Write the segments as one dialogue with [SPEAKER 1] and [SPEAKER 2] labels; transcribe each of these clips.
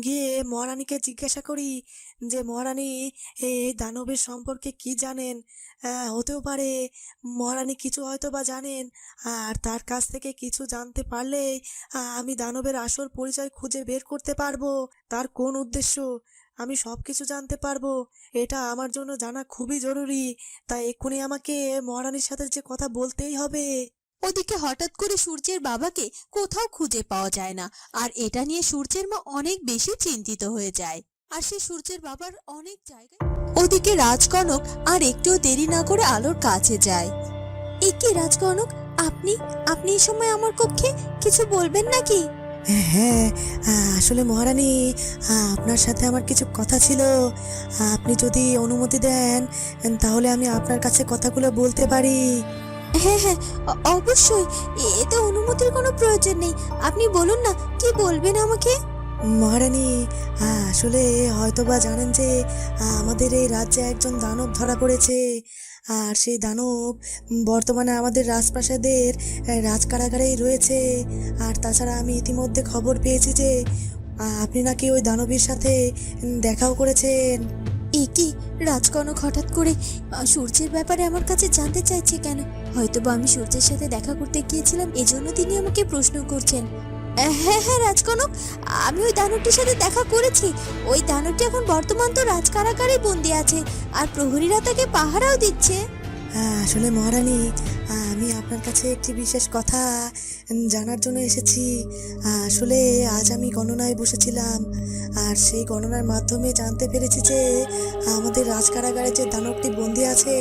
[SPEAKER 1] গিয়ে মহারানীকে জিজ্ঞাসা করি যে মহারানী এই দানবের সম্পর্কে কি জানেন? হতেও পারে। মহারানী কিছু হয়তো বা জানেন। আর তার কাছ থেকে কিছু জানতে পারলেই আহ, আমি দানবের আসল পরিচয় খুঁজে বের করতে পারব। তার কোন উদ্দেশ্য? আমি সব কিছু জানতে পারব। এটা আমার জন্য জানা খুবই জরুরি। তাই এক্ষুনি আমাকে মহারানীর সাথে যে কথা বলতেই হবে।
[SPEAKER 2] ওদিকে হঠাৎ করে সূর্যের বাবাকে কোথাও খুঁজে পাওয়া যায় না। আর এটা নিয়ে সূর্যের মা অনেক বেশি চিন্তিত হয়ে যায়। আর সে সূর্যের বাবার অনেক জায়গায় ওদিকে রাজকনক আর একটুও দেরি না করে আলোর কাছে যায়। একে রাজকনক? আপনি? আপনি এই সময় আমার কক্ষে? কিছু বলবেন নাকি?
[SPEAKER 1] হ্যাঁ আহ, আসলে মহারানী আপনার সাথে আমার কিছু কথা ছিল। আপনি যদি অনুমতি দেন তাহলে আমি আপনার কাছে কথাগুলো বলতে পারি।
[SPEAKER 2] হ্যাঁ হ্যাঁ অবশ্যই। এ- এতে অনুমতির কোনো প্রয়োজন নেই। আপনি বলুন না কি বলবেন আমাকে?
[SPEAKER 1] মহারানী আসলে হয়তোবা জানেন যে আমাদের এই রাজ্যে একজন দানব ধরা পড়েছে। আর সেই দানব বর্তমানে আমাদের রাজপ্রাসাদের রাজকারাগারেই রয়েছে। আর তাছাড়া আমি ইতিমধ্যে খবর পেয়েছি যে আপনি নাকি ওই দানবের সাথে দেখাও করেছেন।
[SPEAKER 2] এ কি? রাজকনক হঠাৎ করে সূর্যের ব্যাপারে আমার কাছে জানতে চাইছে কেন? হয়তো বা আমি সূর্যের সাথে দেখা করতে গিয়েছিলাম, এজন্য তিনি আমাকে প্রশ্ন করছেন। হ্যাঁ হ্যাঁ রাজকনক, আমি ওই দানবটির সাথে দেখা করেছি। ওই দানবটি এখন বর্তমান তো রাজকারাগারে বন্দি আছে, আর প্রহরীরা তাকে পাহারাও দিচ্ছে।
[SPEAKER 1] আসলে মহারানী, আমি আপনার কাছে একটি বিশেষ কথা জানার জন্য এসেছি। আসলে আজ আমি গণনায় বসেছিলাম, আর সেই গণনার মাধ্যমে জানতে পেরেছি যে আমাদের রাজকারাগারে যে দানবটি বন্দি আছে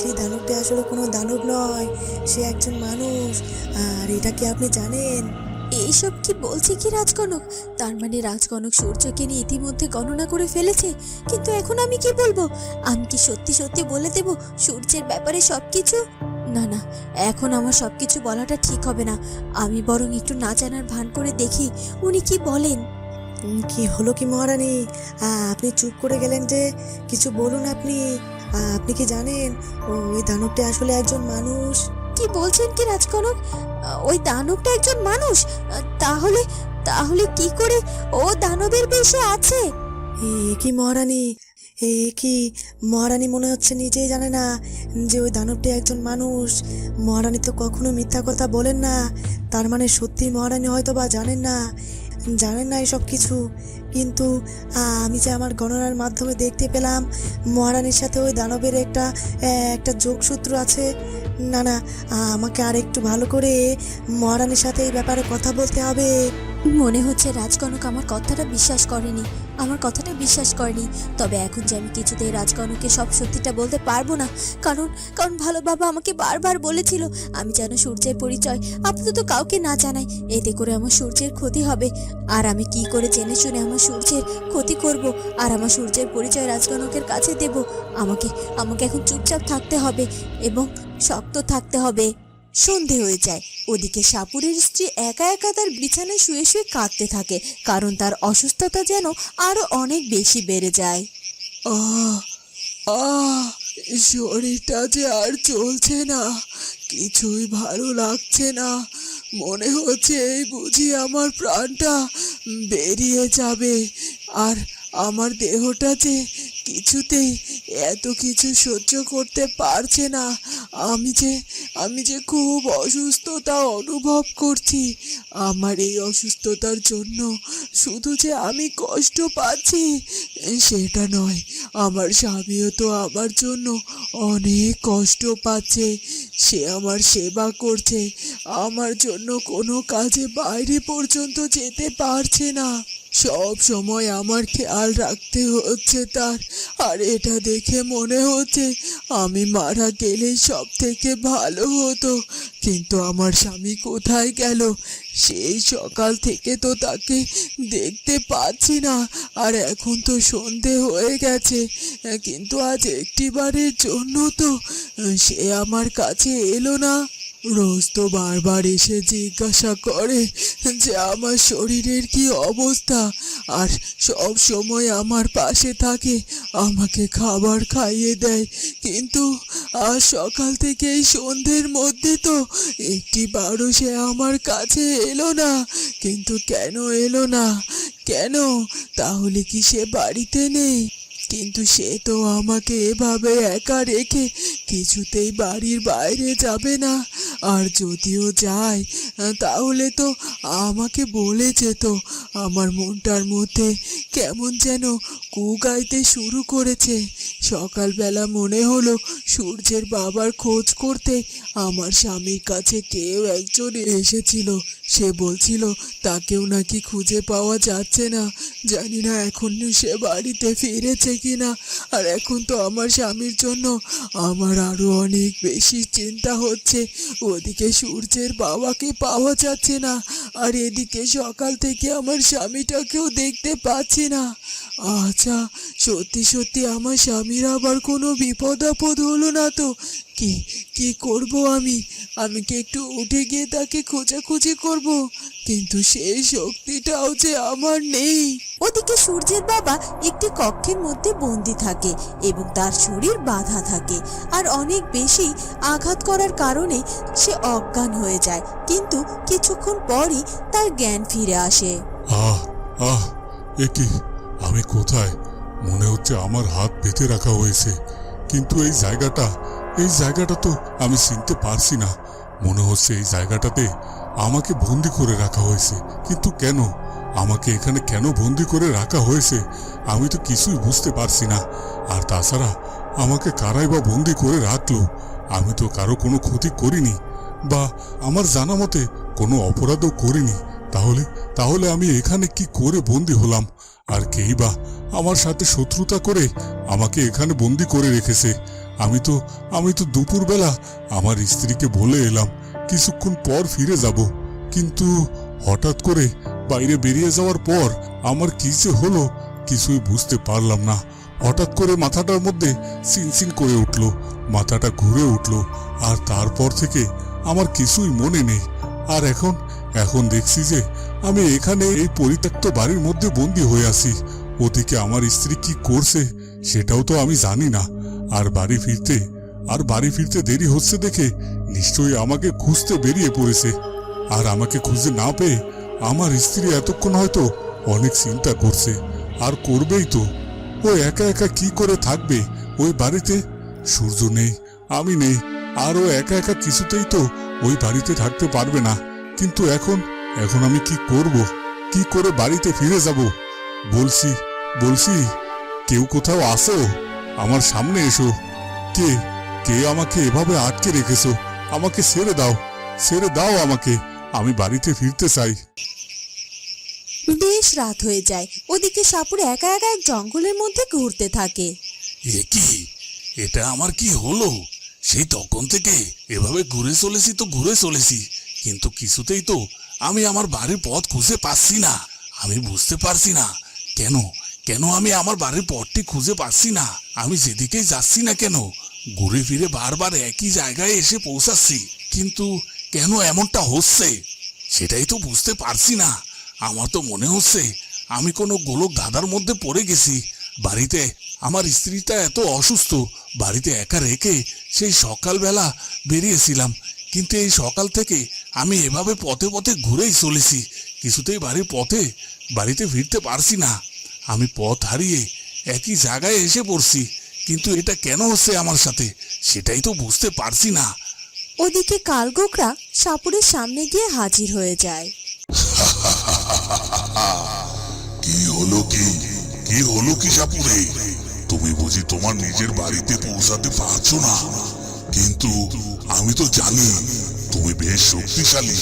[SPEAKER 1] সেই দানবটি আসলে কোনো দানব নয়, সে একজন মানুষ। আর এটা কি আপনি জানেন?
[SPEAKER 2] এইসব কি বলছে কি রাজকনক? তার মানে রাজকনক সূর্যকে নিয়ে ইতিমধ্যে গণনা করে ফেলেছে। কিন্তু এখন আমি কি বলব? আমি কি সত্যি সত্যি বলে দেব সূর্যের ব্যাপারে সব কিছু না না, এখন আমার সব কিছু বলাটা ঠিক হবে না। আমি বরং একটু না জানার ভান করে দেখি উনি কি বলেন।
[SPEAKER 1] কি হলো কি মহারানী? আপনি চুপ করে গেলেন যে, কিছু বলুন আপনি। আপনি কি জানেন? ওই দানবটি আসলে একজন মানুষ।
[SPEAKER 2] কি বলছেন কি রাজকনক? ওই দানবটা একজন মানুষ। তাহলে তাহলে কি করে ও দানবের বেশে আছে?
[SPEAKER 1] এ কি মহারানী, এ কি? মহারানী মনে হচ্ছে নিজেই জানে না যে ওই দানবটি একজন মানুষ। মহারানী তো কখনো মিথ্যা কথা বলেন না। তার মানে সত্যি মহারানী হয়তো বা জানেন না জানেন না এসব কিছু। কিন্তু আমি যে আমার গণনার মাধ্যমে দেখতে পেলাম, মহারানীর সাথে ওই দানবের একটা একটা যোগসূত্র আছে। না না, আমাকে আর একটু ভালো করে মহারানীর সাথে এই ব্যাপারে কথা বলতে হবে।
[SPEAKER 2] মনে হচ্ছে রাজকনক আমার কথাটা বিশ্বাস করেনি। আমার কথাটা বিশ্বাস করেনি। তবে এখন যে আমি কিছুতেই রাজকনককে সব সত্যিটা বলতে পারব না, কারণ কারণ ভালো বাবা আমাকে বারবার বলেছিল, আমি যেন সূর্যের পরিচয় আপাতত কাউকে না জানাই। এতে করে আমার সূর্যের ক্ষতি হবে। আর আমি কি করে জেনে শুনে আমার সূর্যের ক্ষতি করব? আর আমার সূর্যের পরিচয় রাজকনকের কাছে দেব? আমাকে আমাকে এখন চুপচাপ থাকতে হবে এবং শক্ত থাকতে হবে। সন্ধে হয়ে যায়। ওদিকে সাপুরের স্ত্রী একা একা তার বিছানায় শুয়ে শুয়ে কাঁদতে থাকে, কারণ তার অসুস্থতা যেন আরও অনেক বেশি বেড়ে যায়।
[SPEAKER 3] আহ শরীরটা যে আর চলছে না, কিছুই ভালো লাগছে না। মনে হচ্ছে এই বুঝি আমার প্রাণটা বেরিয়ে যাবে, আর আমার দেহটা যে কিছুতেই এত কিছু সহ্য করতে পারছে না। আমি যে আমি যে খুব অসুস্থতা অনুভব করছি, আমার এই অসুস্থতার জন্য শুধু যে আমি কষ্ট পাচ্ছি, সেটা নয়, আমার স্বামীও তো আমার জন্য অনেক কষ্ট পাচ্ছে, সে আমার সেবা করছে, আমার জন্য কোনো কাজে বাইরে পর্যন্ত যেতে পারছে না। সব সময় আমার খেয়াল রাখতে হচ্ছে তার। আর এটা দেখে মনে হচ্ছে আমি মারা গেলেই সব থেকে ভালো হতো। কিন্তু আমার স্বামী কোথায় গেল? সেই সকাল থেকে তো তাকে দেখতে পাচ্ছি না। আর এখন তো সন্ধে হয়ে গেছে। কিন্তু আজ একটিবারের জন্য তো সে আমার কাছে এলো না। রোজ তো বারবার এসে জিজ্ঞাসা করে যে আমার শরীরের কি অবস্থা। আর সব সময় আমার পাশে থাকে, আমাকে খাবার খাইয়ে দেয়। কিন্তু আজ সকাল থেকে এই সন্ধ্যের মধ্যে তো একটি বারো সে আমার কাছে এলো না। কিন্তু কেন এলো না? কেন? তাহলে কি সে বাড়িতে নেই? কিন্তু সে তো আমাকে এভাবে একা রেখে কিছুতেই বাড়ির বাইরে যাবে না। আর যদিও যায়, তাহলে তো আমাকে বলে যেত আমার মনটার মধ্যে কেমন যেন কু গাইতে শুরু করেছে। সকালবেলা মনে হলো সূর্যের বাবার খোঁজ করতে আমার স্বামীর কাছে কেউ একজন এসেছিল। সে বলছিল, তাকেও নাকি খুঁজে পাওয়া যাচ্ছে না। জানি না এখন সে বাড়িতে ফিরেছে কিনা। আর এখন তো আমার স্বামীর জন্য আমার আরও অনেক বেশি চিন্তা হচ্ছে। ওদিকে সূর্যের বাবাকে পাওয়া যাচ্ছে না, আর এদিকে সকাল থেকে আমার স্বামীটাকেও দেখতে পাচ্ছি না। আচ্ছা সত্যি সত্যি আমার স্বামীর আবার কোনো বিপদ আপদ হলো না তো? কি কি করব আমি? আমি কি একটু উঠে গিয়ে তাকে খোঁজাখুঁজি করব? কিন্তু সেই শক্তিটাও যে আমার নেই।
[SPEAKER 2] ওদিকে সূর্যের বাবা একটি কক্ষের মধ্যে বন্দি থাকে এবং তার শরীর বাঁধা থাকে আর অনেক বেশি আঘাত করার কারণে সে অজ্ঞান হয়ে যায়। কিন্তু কিছুক্ষণ পরই তার জ্ঞান ফিরে আসে।
[SPEAKER 4] আহ আহ এ আমি কোথায়? মনে হচ্ছে আমার হাত বেঁধে রাখা হয়েছে। কিন্তু এই জায়গাটা এই জায়গাটা তো আমি চিনতে পারছি না। মনে হচ্ছে এই জায়গাটাতে আমাকে বন্দি করে রাখা হয়েছে। কিন্তু কেন? আমাকে এখানে কেন বন্দি করে রাখা হয়েছে? আমি তো কিছুই বুঝতে পারছি না। আর তাছাড়া আমাকে কারাই বা বন্দি করে রাখল? আমি তো কারও কোনো ক্ষতি করিনি। বা আমার জানা মতে কোনো অপরাধও করিনি। তাহলে তাহলে আমি এখানে কি করে বন্দি হলাম? আর কেই বা আমার সাথে শত্রুতা করে আমাকে এখানে বন্দি করে রেখেছে? আমি তো আমি তো দুপুরবেলা আমার স্ত্রীকে বলে এলাম, কিছুক্ষণ পর ফিরে যাব। কিন্তু হঠাৎ করে বাইরে বেরিয়ে যাওয়ার পর আমার কি যে হলো কিছুই বুঝতে পারলাম না। হঠাৎ করে মাথাটার মধ্যে সিনসিন করে উঠল, মাথাটা ঘুরে উঠল, আর তারপর থেকে আমার কিছুই মনে নেই। আর এখন এখন দেখছি যে আমি এখানে এই পরিত্যক্ত বাড়ির মধ্যে বন্দি হয়ে আছি। ওদিকে আমার স্ত্রী কি করছে সেটাও তো আমি জানি না। আর বাড়ি ফিরতে, আর বাড়ি ফিরতে দেরি হচ্ছে দেখে নিশ্চয়ই আমাকে খুঁজতে বেরিয়ে পড়েছে। আর আমাকে খুঁজে না পেয়ে আমার স্ত্রী এতক্ষণ হয়তো অনেক চিন্তা করছে। আর করবেই তো। ও একা একা কি করে থাকবে ওই বাড়িতে? সূর্য নেই, আমি নেই, আর ও একা একা কিছুতেই তো ওই বাড়িতে থাকতে পারবে না। কিন্তু এখন এখন আমি কি করব? কি করে বাড়িতে ফিরে যাব? বলছি বলছি, কেউ কোথাও আসো? আমার সামনে এসো। কে কে আমাকে এভাবে আটকে রেখেছো? আমাকে ছেড়ে দাও ছেড়ে দাও আমাকে। আমি বাড়িতে ফিরতে চাই।
[SPEAKER 2] বেশ রাত হয়ে যায়। ওদিকে সাপুর একা একা এক জঙ্গলের মধ্যে ঘুরতে থাকে।
[SPEAKER 5] এ কি? এটা আমার কি হলো? সেই তখন থেকে এভাবে ঘুরে চলেছি তো ঘুরে চলেছি। কিন্তু কিছুতেই তো আমি আমার বাড়ির পথ খুঁজে পাচ্ছি না। আমি বুঝতে পারছি না। কেন? কেন আমি আমার বাড়ির পথটি খুঁজে পাচ্ছি না? আমি যেদিকেই যাচ্ছি না কেন, ঘুরে ফিরে বারবার একই জায়গায় এসে পৌঁছাচ্ছি। কিন্তু কেন এমনটা হচ্ছে? সেটাই তো বুঝতে পারছি না। আমার তো মনে হচ্ছে আমি কোনো গোলক ধাঁধার মধ্যে পড়ে গেছি। বাড়িতে আমার স্ত্রীটা এত অসুস্থ, বাড়িতে একা রেখে সেই সকালবেলা বেরিয়েছিলাম। কিন্তু এই সকাল থেকে আমি এভাবে পথে পথে ঘুরেই চলেছি। কিছুতেই বাড়ির পথে, বাড়িতে ফিরতে পারছি না। আমি পথ হারিয়ে একই জায়গায় এসে পড়ছি কিন্তু এটা কেন হচ্ছে আমার সাথে সেটাই তো বুঝতে পারছি না।
[SPEAKER 2] ওদিকে কালগোকরা সাপুরের সামনে গিয়ে হাজির হয়ে যায়।
[SPEAKER 6] কি হলো কি? কি হলো কি সাপুরে? তুমি বুঝি তোমার নিজের বাড়িতে পৌঁছাতে পারছ না। কিন্তু আমি তো জানি তুমি বেশ শক্তিশালী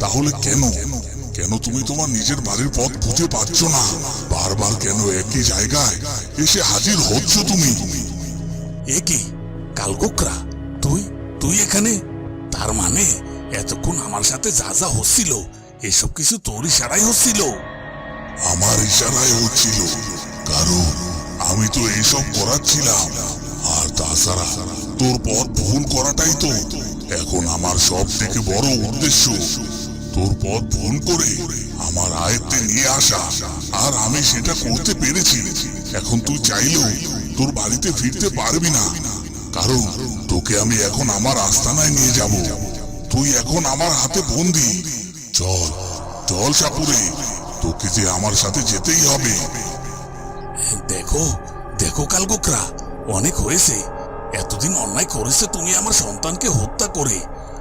[SPEAKER 6] তাহলে কেন? কেন তুমি তোমার নিজের বাড়ির পথ খুঁজে পাচ্ছ না? বারবার কেন একই জায়গায় এসে হাজির হচ্ছ তুমি?
[SPEAKER 5] এ কি? কালকোকরা তুই? তুই এখানে? তার মানে এতক্ষণ আমার সাথে যা যা হচ্ছিল এসব কিছু তোর ইশারাই হচ্ছিল।
[SPEAKER 6] আমার ইশারায় হচ্ছিল। কারণ আমি তো এইসব করাচ্ছিলাম। আর তাছাড়া তোর পথ ভুল করাটাই তো এখন আমার সব থেকে বড় উদ্দেশ্য। তোর পথ ভুল করে আমার আয়ত্তে নিয়ে আসা। আর আমি সেটা করতে পেরেছি। এখন তুই চাইলেও তোর বাড়িতে ফিরতে পারবি না। কারণ তোকে আমি এখন আমার আস্তানায় নিয়ে যাব। তুই এখন আমার হাতে বন্দি। চল চল সাপুরে। তোকে যে আমার সাথে যেতেই হবে।
[SPEAKER 5] দেখো দেখো কালগোকরা অনেক হয়েছে। এতদিন অন্যায় করেছে তুমি আমার সন্তানকে হত্যা করে।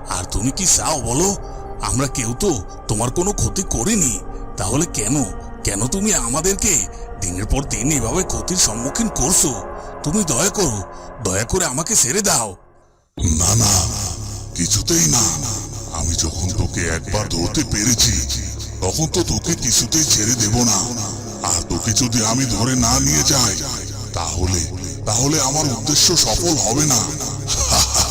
[SPEAKER 5] আর তুমি কি চাও বলো? আমরা কেউ তো তোমার কোনো ক্ষতি করিনি। তাহলে কেন? কেন তুমি আমাদেরকে দিনের পর দিন এভাবে ক্ষতির সম্মুখীন করছ? তুমি দয়া করো, দয়া করে আমাকে ছেড়ে দাও।
[SPEAKER 6] না না, কিছুতেই না। আমি যখন তোকে একবার ধরতে পেরেছি, তখন তো তোকে কিছুতেই ছেড়ে দেব না। আর তোকে যদি আমি ধরে না নিয়ে যাই, তাহলে তাহলে আমার উদ্দেশ্য সফল হবে না।